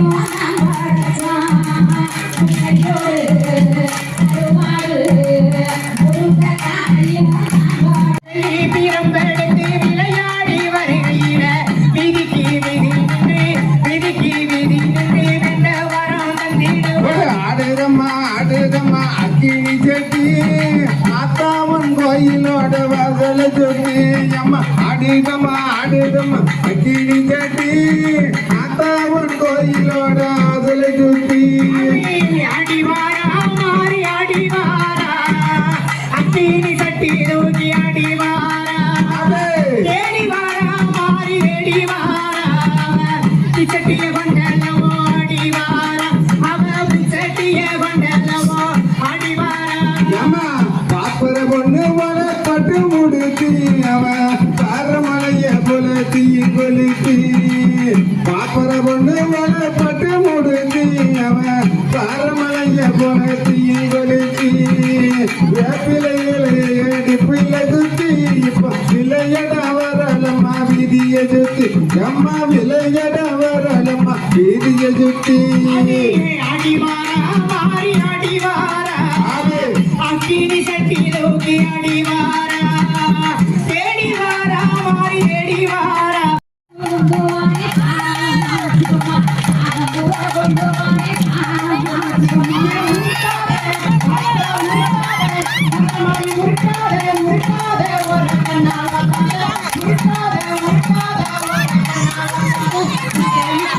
you. அம்மா ஆடுதம்மா ஆடுதம்மா. அக்கினி செட்டி ஆத்தாவன் கோயிலோட வாசல சுத்தி அடிவாரா மாறி அடிவாரா அக்கினி சட்டி தூக்கி அடிவாரா தேடி வாரா மாறி தேடி பட்டு முடித்தி அவன் பாரமலைய கொலுத்தி கொலுத்தி வேப்பிலையிலே பிள்ளை சுத்தி. இப்ப விளையட வரலம்மா விதிய சுத்தி. அம்மா விளையட வரலம்மா விதிய சுத்தி.